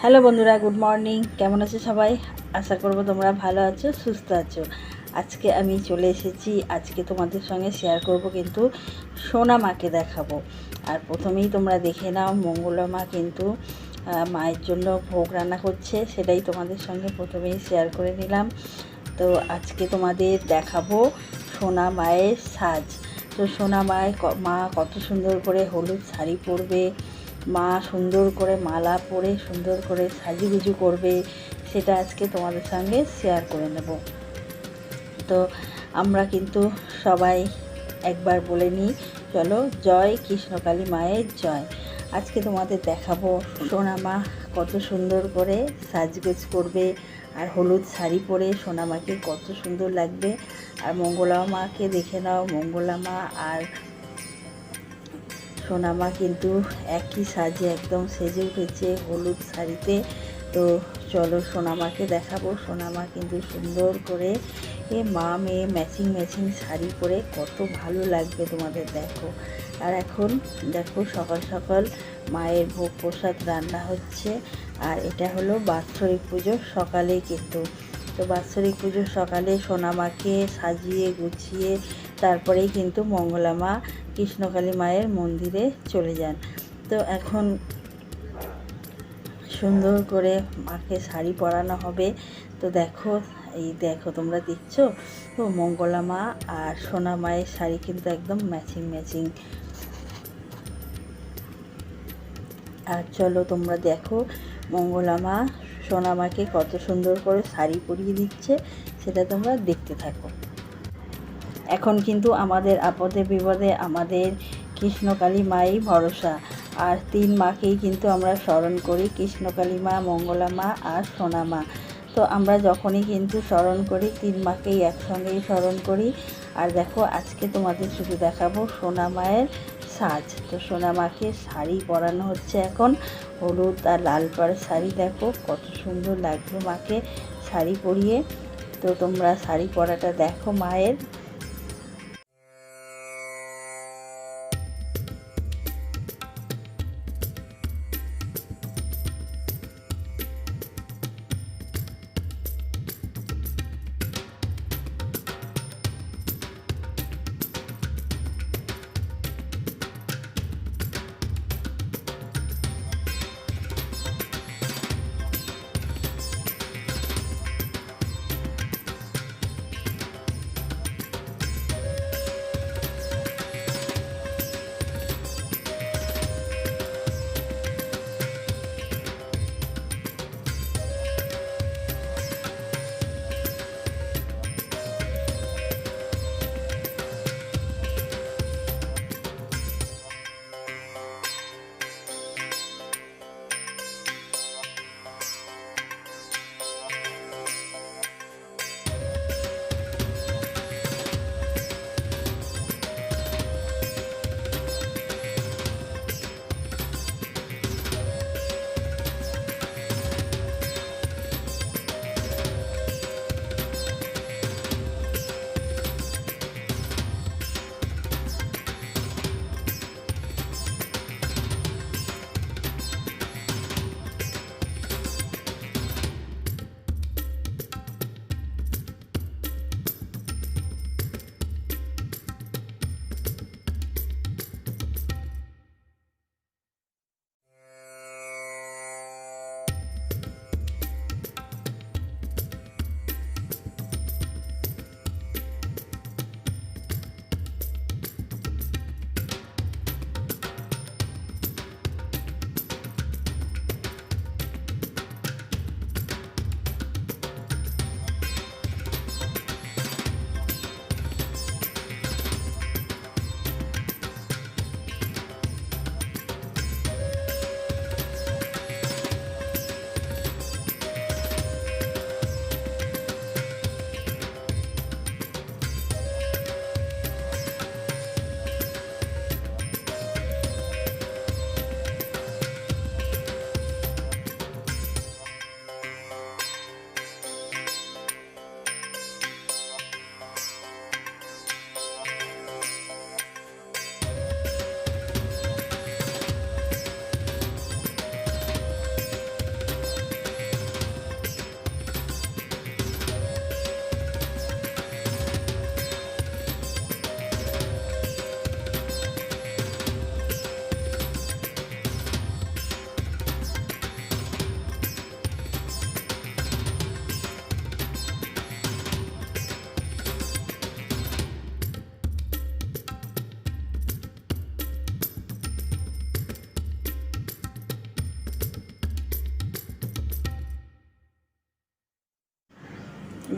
Hello বন্ধুরা, good morning. কেমন আছো সবাই? আশা করব তোমরা ভালো আছো, সুস্থ আছো। আজকে আমি চলে এসেছি, আজকে তোমাদের সঙ্গে শেয়ার করব কিন্তু সোনা মাকে দেখাবো। আর প্রথমেই তোমরা দেখে নাও, মঙ্গলা মা কিন্তু মায়ের জন্য ভোগ রান্না করছে, সেটাই তোমাদের সঙ্গে প্রথমেই শেয়ার করে নিলাম। তো আজকে তোমাদের দেখাবো সোনা মায়ের সাজ। তো সোনা মায়ের ক- মা কত সুন্দর করে হলুদ শাড়ি পরবে মা সুন্দর করে মালা পরে সুন্দর করে সাজুগুজু করবে, সেটা আজকে তোমাদের সঙ্গে শেয়ার করে নেব। তো আমরা কিন্তু সবাই একবার বলে নিই, চলো জয় কৃষ্ণকালী মায়ের জয়। আজকে তোমাদের দেখাবো সোনামা কত সুন্দর করে সাজগোজ করবে, আর হলুদ শাড়ি পরে সোনামাকে কত সুন্দর লাগবে। আর মঙ্গলা মাকে দেখে নাও মঙ্গলা মা আর সোনামা কিন্তু একই সাজে একদম সেজে উঠেছে হলুদ শাড়িতে। তো চলো সোনামাকে দেখাবো। সোনামা কিন্তু সুন্দর করে এ মা মেয়ে ম্যাচিং ম্যাচিং শাড়ি পরে কত ভালো লাগবে তোমাদের দেখো। আর এখন দেখো সকাল সকাল মায়ের ভোগ প্রসাদ রান্না হচ্ছে। আর এটা হলো বাৎসরিক পুজো সকালে কিন্তু। তো বাৎসরিক পুজোর সকালে সোনামাকে সাজিয়ে গুছিয়ে তারপরেই কিন্তু মঙ্গলা মা কৃষ্ণকালী মায়ের মন্দিরে চলে যান। তো এখন সুন্দর করে মাকে শাড়ি পরানো হবে। তো দেখো, এই দেখো তোমরা দেখছ? তো মঙ্গলা মা আর সোনা মায়ের শাড়ি কিন্তু একদম ম্যাচিং ম্যাচিং। আর চলো তোমরা দেখো, মঙ্গলা মা সোনা মাকে কত সুন্দর করে শাড়ি পরিয়ে দিচ্ছে, সেটা তোমরা দেখতে থাকো। এখন কিন্তু আমাদের আপদে বিপদে আমাদের কৃষ্ণকালী মাই ভরসা। আর তিন মাকেই কিন্তু আমরা স্মরণ করি, কৃষ্ণকালী মা, মঙ্গলা মা আর সোনা মা। তো আমরা যখনই কিন্তু স্মরণ করি, তিন মাকেই একসঙ্গেই স্মরণ করি। আর দেখো, আজকে তোমাদের শুধু দেখাবো সোনা মায়ের সাজ। তো সোনা মাকে শাড়ি পরানো হচ্ছে এখন, হলুদ আর লাল পাড় শাড়ি। দেখো, কত সুন্দর লাগবে মাকে শাড়ি পরিয়ে। তো তোমরা শাড়ি পরাটা দেখো মায়ের।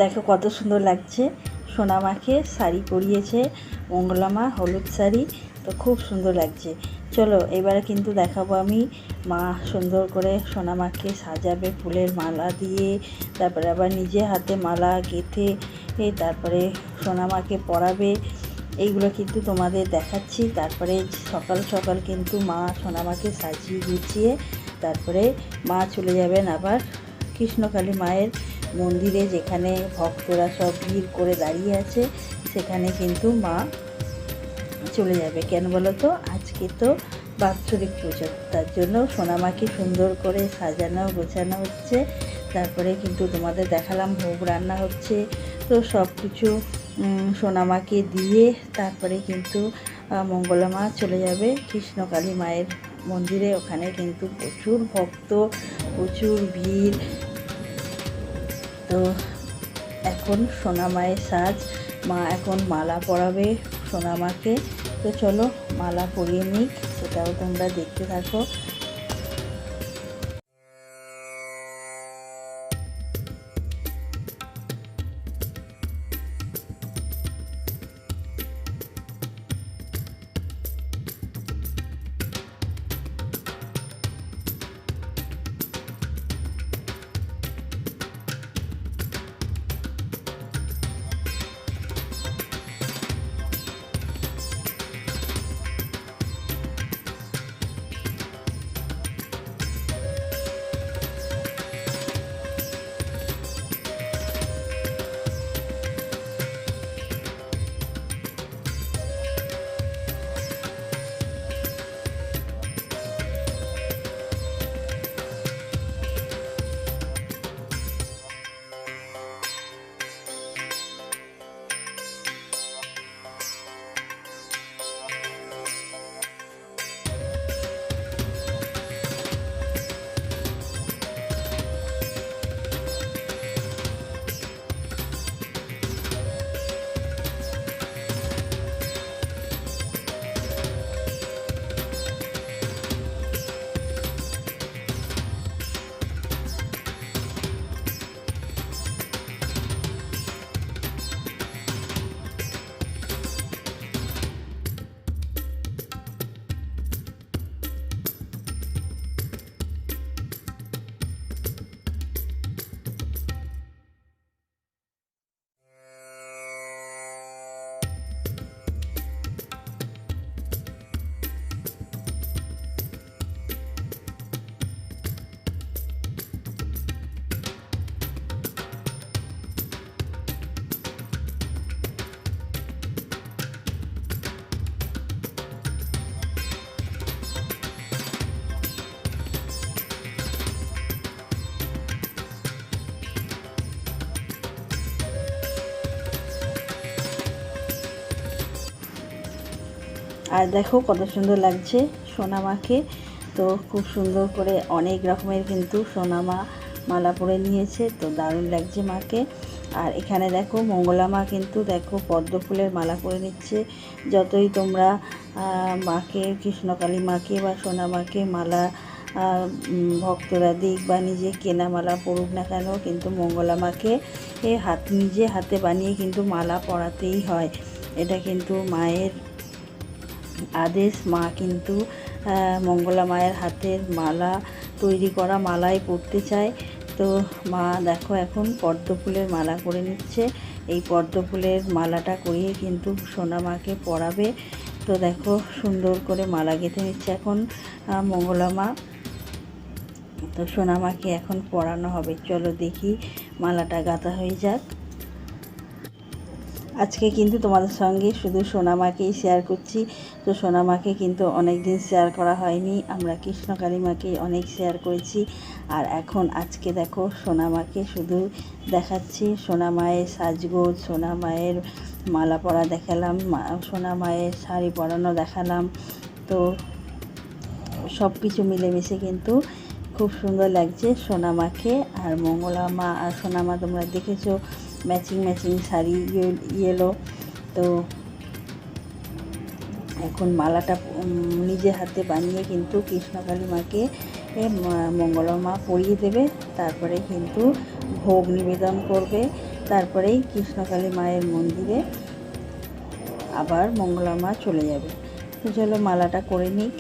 দেখো কত সুন্দর লাগছে। সোনামাকে শাড়ি পরিয়েছে, মঙ্গলামা হলুদ শাড়ি, তো খুব সুন্দর লাগছে। চলো, এবারে কিন্তু দেখাবো আমি মা সুন্দর করে সোনামাকে সাজাবে ফুলের মালা দিয়ে, তারপরে আবার নিজে হাতে মালা গেঁথে তারপরে সোনামাকে পরাবে। এইগুলো কিন্তু তোমাদের দেখাচ্ছি। তারপরে সকাল সকাল কিন্তু মা সোনামাকে সাজিয়ে গুছিয়ে, তারপরে মা চলে যাবেন আবার কৃষ্ণকালী মায়ের মন্দিরে যেখানে ভক্তরা সব ভিড় করে দাঁড়িয়ে আছে, সেখানে কিন্তু মা চলে যাবে। কেন বলো তো আজকে তো বাৎসরিক পুজো, তার জন্য সোনামাকে সুন্দর করে সাজানো, গোছানো হচ্ছে। তারপরে কিন্তু তোমাদের দেখালাম ভোগ রান্না হচ্ছে। তো সব কিছু সোনামাকে দিয়ে তারপরে কিন্তু মঙ্গলা মা চলে যাবে। কৃষ্ণকালী মায়ের মন্দিরে ওখানে কিন্তু প্রচুর ভক্ত, প্রচুর ভিড়। তো এখন সোনামায়ের সাজ, মা এখন মালা পরাবে সোনা মাকে তো চলো মালা পরিয়ে নিক, সেটাও তোমরা দেখতে থাকো। আর দেখো কত সুন্দর লাগছে সোনামাকে। তো খুব সুন্দর করে অনেক রকমের কিন্তু সোনামা মালা পরে নিয়েছে, তো দারুণ লাগছে মাকে। আর এখানে দেখো মঙ্গলা মা কিন্তু দেখো পদ্ম ফুলের মালা পরে নিচ্ছে। যতই তোমরা মাকে, কৃষ্ণকালী মাকে বা সোনামাকে মালা ভক্তরা দিক বা নিজে কেনা মালা পড়ুক না কেন, কিন্তু মঙ্গলা মাকে হাত, নিজে হাতে বানিয়ে কিন্তু মালা পরাতেই হয়। এটা কিন্তু মায়ের আদেশ, মা কিন্তু মঙ্গলা মায়ের হাতের মালা তৈরি করা মালাই পরতে চায়। তো মা দেখো এখন পদ্ম ফুলের মালা করে নিচ্ছে। এই পদ্ম ফুলের মালাটা করিয়ে কিন্তু সোনা মাকে পরাবে। তো দেখো সুন্দর করে মালা গেঁথে নিচ্ছে এখন মঙ্গলা মা। তো সোনা মাকে এখন পরানো হবে। চলো দেখি মালাটা গাঁথা হয়ে যাক। আজকে কিন্তু তোমাদের সঙ্গে শুধু সোনামাকেই শেয়ার করছি। তো সোনামাকে কিন্তু অনেক দিন শেয়ার করা হয়নি, আমরা কৃষ্ণকালী মাকে অনেক শেয়ার করেছি। আর এখন আজকে দেখো সোনামাকে শুধু দেখাচ্ছি, সোনামায়ের সাজগোজ, সোনামায়ের মালা পরা দেখালাম, মা- সোনা শাড়ি পরানো দেখালাম। তো সব কিছু মিলেমিশে কিন্তু খুব সুন্দর লাগছে সোনামাকে আর মঙ্গলা মা আর সোনামা তোমরা দেখেছ ম্যাচিং ম্যাচিং শাড়ি ইয়েলো তো এখন মালাটা নিজে হাতে বানিয়ে কিন্তু কৃষ্ণকালী মাকে মঙ্গলা মা পরিয়ে দেবে। তারপরে কিন্তু ভোগ নিবেদন করবে। তারপরেই কৃষ্ণকালী মায়ের মন্দিরে আবার মঙ্গলা মা চলে যাবে। তো চলো মালাটা করে নিই।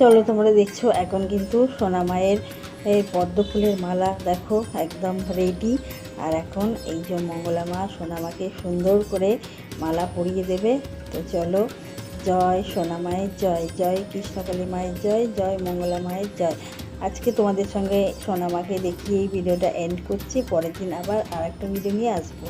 চলো তোমরা দেখছ, এখন কিন্তু সোনা মায়ের, এই পদ্ম ফুলের মালা, দেখো, একদম রেডি আর এখন এই যে মঙ্গলা মা সোনা মাকে সুন্দর করে মালা পরিয়ে দেবে। তো চলো, জয় সোনা মায়ের, জয় জয় কৃষ্ণকালী মায়ের, জয় জয় মঙ্গলা মায়ের, জয়। আজকে তোমাদের সঙ্গে সোনা মাকে দেখিয়ে এই ভিডিওটা এন্ড করছি। পরের দিন আবার আর একটা ভিডিও নিয়ে আসব।